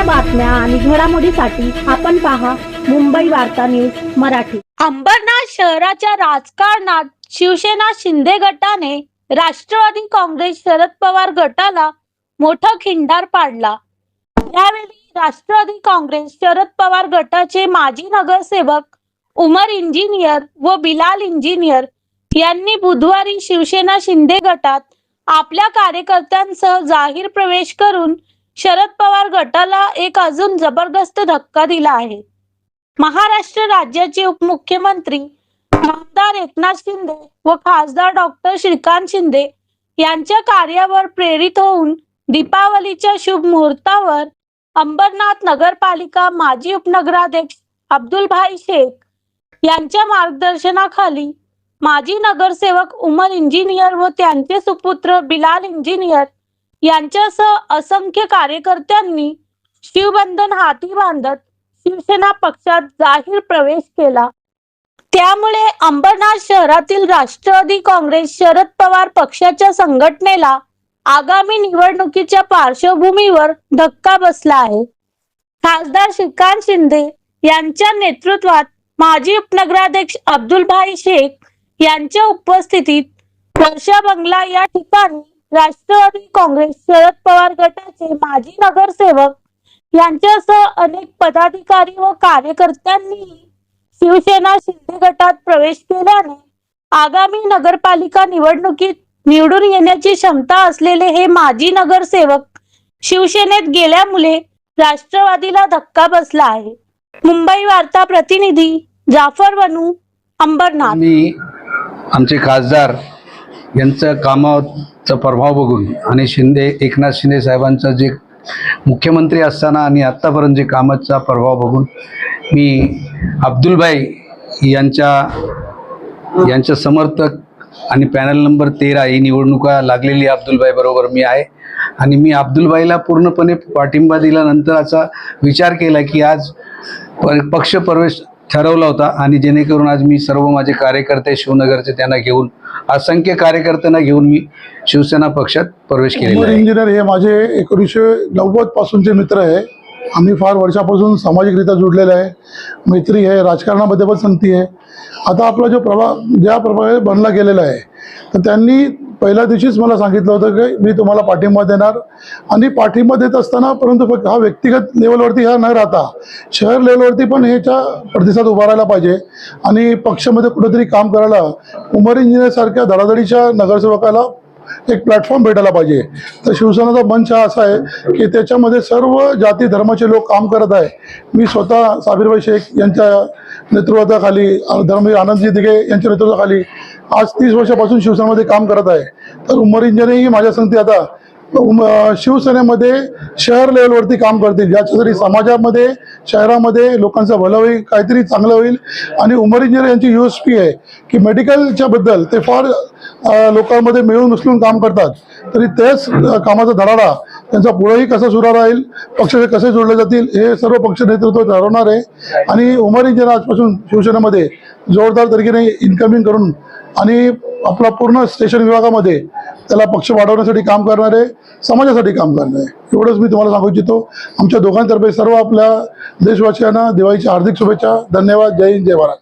ताज्या बातम्या आणि घडामोडीसाठी आपण पहा मुंबई वार्ता न्यूज मराठी. अंबरनाथ शहराच्या राजकारणात शिवसेना शिंदे गटाने राष्ट्रवादी काँग्रेस शरद पवार गटाला मोठा खिंडार पाडला. यावेळी राष्ट्रवादी काँग्रेस शरद पवार गटाचे माजी नगरसेवक उमर इंजिनियर व बिलाल इंजिनियर यांनी बुधवारी शिवसेना शिंदे गटात आपल्या कार्यकर्त्यांसह जाहीर प्रवेश करून शरद पवार गटाला एक अजून जबरदस्त धक्का दिला आहे. महाराष्ट्र राज्याचे उपमुख्यमंत्री आमदार एकनाथ शिंदे व खासदार डॉक्टर श्रीकांत शिंदे यांच्या कार्यावर प्रेरित होऊन दीपावलीच्या शुभ मुहूर्तावर अंबरनाथ नगरपालिका माजी उपनगराध्यक्ष अब्दुलभाई शेख यांच्या मार्गदर्शनाखाली माजी नगरसेवक उमर इंजिनियर व त्यांचे सुपुत्र बिलाल इंजिनियर यांच्यासह असंख्य कार्यकर्त्यांनी शिवबंधन हाती बांधत शिवसेना पक्षात जाहीर प्रवेश केला. त्यामुळे अंबरनाथ शहरातील राष्ट्रवादी काँग्रेस शरद पवार पक्षाच्या संघटनेला आगामी निवडणुकीच्या पार्श्वभूमीवर धक्का बसला आहे. खासदार श्रीकांत शिंदे यांच्या नेतृत्वात माजी उपनगराध्यक्ष अब्दुलभाई शेख यांच्या उपस्थितीत वर्षा बंगला या ठिकाणी राष्ट्रवादी काँग्रेस शरद पवार गटाचे माजी नगरसेवक यांच्यासह अनेक पदाधिकारी व कार्यकर्त्यांनी शिवसेना शिंदे गटात प्रवेश केल्याने आगामी नगरपालिका निवडणुकीत निवडून येण्याची क्षमता असलेले हे माजी नगरसेवक शिवसेनेत गेल्यामुळे राष्ट्रवादीला धक्का बसला आहे. मुंबई वार्ता प्रतिनिधी जाफर बनू अंबरनाथ. मी आमचे खासदार यांचं कामाचा प्रभाव बघून आणि शिंदे एकनाथ शिंदे साहेबांचं जे मुख्यमंत्री असताना आणि आत्तापर्यंत जे कामाचा प्रभाव बघून मी अब्दुलभाई यांच्या यांच्या समर्थक आणि पॅनल नंबर तेरा ही निवडणुका लागलेली अब्दुलबाई बरोबर मी आहे. आणि मी अब्दुलबाईला पूर्णपणे पाठिंबा दिल्यानंतर असा विचार केला की आज प- पक्ष प्रवेश ठरवला होता आणि जेणेकरून आज मी सर्व माझे कार्यकर्ते शिवनगरचे त्यांना घेऊन असंख्य कार्यकर्त्यांना घेऊन मी शिवसेना पक्षात प्रवेश केलेला आहे. इंजिनियर हे माझे एकोणीसशे नव्वद पासूनचे मित्र आहे. आम्ही फार वर्षापासून सामाजिकरित्या जुडलेले आहे. मैत्री आहे राजकारणामध्ये पण संगती आहे. आता आपला जो प्रभाग ज्या प्रभावे बनला गेलेला आहे तर त्यांनी पहिल्या दिवशीच मला सांगितलं होतं की मी तुम्हाला पाठिंबा देणार आणि पाठिंबा देत असताना परंतु फक्त हा व्यक्तिगत लेवलवरती हा न राहता शहर लेवलवरती पण ह्याच्या प्रतिसाद उभारायला पाहिजे. आणि पक्षामध्ये कुठेतरी काम करायला उमर इंजिनियरसारख्या धडाधडीच्या नगरसेवकाला एक प्लॅटफॉर्म भेटायला पाहिजे. तर शिवसेनेचा मंच हा असा आहे की त्याच्यामध्ये सर्व जाती धर्माचे लोक काम करत आहे. मी स्वतः साबिरबाई शेख यांच्या नेतृत्वाखाली धर्मवीर आनंदजी दिघे यांच्या नेतृत्वाखाली आज तीस वर्षापासून शिवसेनेमध्ये काम करत आहे. तर उमर इंजने ही माझ्या संगती आता शिवसेनेमध्ये शहर लेवलवरती काम करतील. ज्याच्यासाठी समाजामध्ये शहरामध्ये लोकांचं भलं होईल काहीतरी चांगलं होईल. आणि उमर इंजिनियर यांची यू एस पी आहे की मेडिकलच्या बद्दल ते फार लोकांमध्ये मिळून उचलून काम करतात. तरी तेच कामाचा धडाडा. त्यांचा पुढेही कसा सुरू राहील पक्षाचे कसे जोडले जातील हे सर्व पक्ष नेतृत्व ठरवणार आहे. आणि उमर इंजिनियर आजपासून शिवसेनेमध्ये जोरदार तरीकेने इन्कमिंग करून आणि आपला पूर्ण स्टेशन विभागामध्ये त्याला पक्ष वाढवण्यासाठी काम करणार आहे समाजासाठी काम करणार. आहे एवढंच मी तुम्हाला सांगू इच्छितो. आमच्या दोघांतर्फे सर्व आपल्या देशवासियांना दिवाळीच्या हार्दिक शुभेच्छा. धन्यवाद. जय हिंद जय भारत.